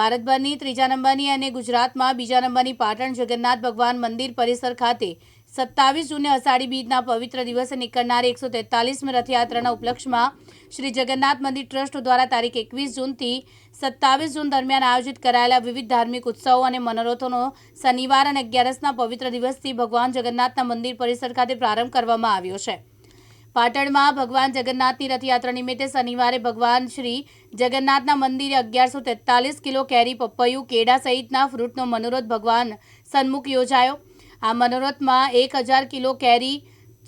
ભારતભરની ત્રીજા નંબરની અને ગુજરાતમાં બીજા નંબરની પાટણ જગન્નાથ ભગવાન મંદિર પરિસર ખાતે સત્તાવીસ જૂને અષાઢી બીજના પવિત્ર દિવસે નીકળનાર એકસો તેતાલીસમી રથયાત્રાના ઉપલક્ષમાં શ્રી જગન્નાથ મંદિર ટ્રસ્ટ દ્વારા તારીખ એકવીસ જૂનથી સત્તાવીસ જૂન દરમિયાન આયોજિત કરાયેલા વિવિધ ધાર્મિક ઉત્સવો અને મનોરથોનો શનિવાર અને અગિયારસના પવિત્ર દિવસથી ભગવાન જગન્નાથના મંદિર પરિસર ખાતે પ્રારંભ કરવામાં આવ્યો છે. પાટણમાં ભગવાન જગન્નાથની રથયાત્રા નિમિત્તે શનિવારે ભગવાન શ્રી જગન્નાથના મંદિરે અગિયારસો તેતાલીસ કિલો કેરી પપૈયું, કેળા સહિતના ફ્રૂટનો મનોરથ ભગવાન સન્મુખ યોજાયો. આ મનોરથમાં એક હજાર કિલો કેરી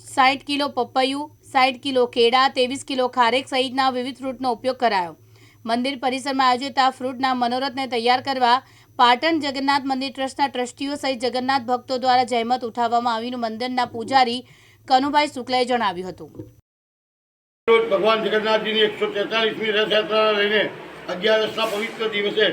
સાઠ કિલો પપૈયું સાઠ કિલો કેળા, ત્રેવીસ કિલો ખારેક સહિતના વિવિધ ફ્રૂટનો ઉપયોગ કરાયો. મંદિર પરિસરમાં આયોજિત આ ફ્રૂટના મનોરથને તૈયાર કરવા પાટણ જગન્નાથ મંદિર ટ્રસ્ટના ટ્રસ્ટીઓ સહિત જગન્નાથ ભક્તો દ્વારા જહેમત ઉઠાવવામાં આવીને મંદિરના પૂજારી કનુભાઈ શુક્લાએ જણાવ્યું હતું. ભગવાન જગન્નાથજીની એકસો તેતાલીસમી રથયાત્રા લઈને અગિયારસના પવિત્ર દિવસે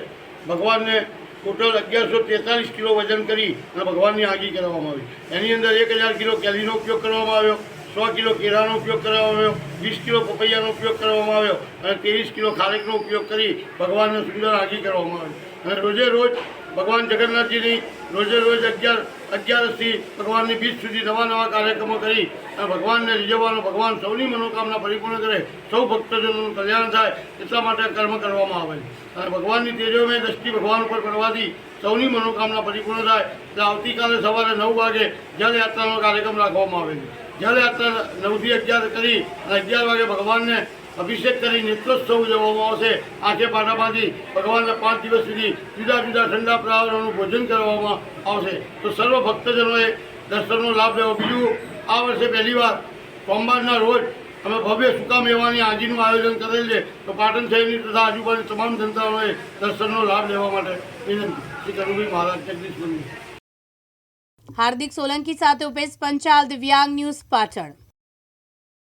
ભગવાનને ટોટલ અગિયારસો તેતાલીસ કિલો વજન કરી અને ભગવાનની આગી કરવામાં આવી. એની અંદર એક હજાર કિલો કેરીનો ઉપયોગ કરવામાં આવ્યો, સો કિલો કેળાનો ઉપયોગ કરવામાં આવ્યો, વીસ કિલો પપૈયાનો ઉપયોગ કરવામાં આવ્યો અને ત્રેવીસ કિલો ખારેકનો ઉપયોગ કરી ભગવાનને સુંદર આગી કરવામાં આવી. રોજે રોજ ભગવાન જગન્નાથજીની રોજે રોજ અગિયાર અગિયારસથી ભગવાનની બીજ સુધી નવા નવા કાર્યક્રમો કરી અને ભગવાનને રીઝવવાનો, ભગવાન સૌની મનોકામના પરિપૂર્ણ કરે, સૌ ભક્તજનોનું કલ્યાણ થાય, એટલા માટે કર્મ કરવામાં આવે અને ભગવાનની તેજોમય દ્રષ્ટિ ભગવાન ઉપર કરવાથી સૌની મનોકામના પરિપૂર્ણ થાય. એટલે આવતીકાલે સવારે નવ વાગે જલયાત્રાનો કાર્યક્રમ રાખવામાં આવે છે. જલયાત્રા નવથી અગિયાર કરી અને અગિયાર વાગે ભગવાનને અભિષેક કરી નેત્રોત્સવ ઉજવવામાં આવશે. આખે પાટામાંથી ભગવાનના પાંચ દિવસ સુધી જુદા જુદા ઠંડા પદાર્થોનું ભોજન કરવામાં આવશે. તો સર્વ ભક્તજનોએ દર્શનનો લાભ લેવો. બીજું, આ વર્ષે પહેલીવાર સોમવારના રોજ અમે ભવ્ય સુકા મેવાની આજીનું આયોજન કરેલ છે. તો પાટણ શહેરની તથા આજુબાજુ તમામ જનતાઓએ દર્શનનો લાભ લેવા માટે વિનંતી. શ્રી કરુભાઈ મહારાજ જગદીશ હાર્દિક સોલંકી સાથે ઉપેશ પંચાલ, દિવ્યાંગ ન્યૂઝ પાટણ.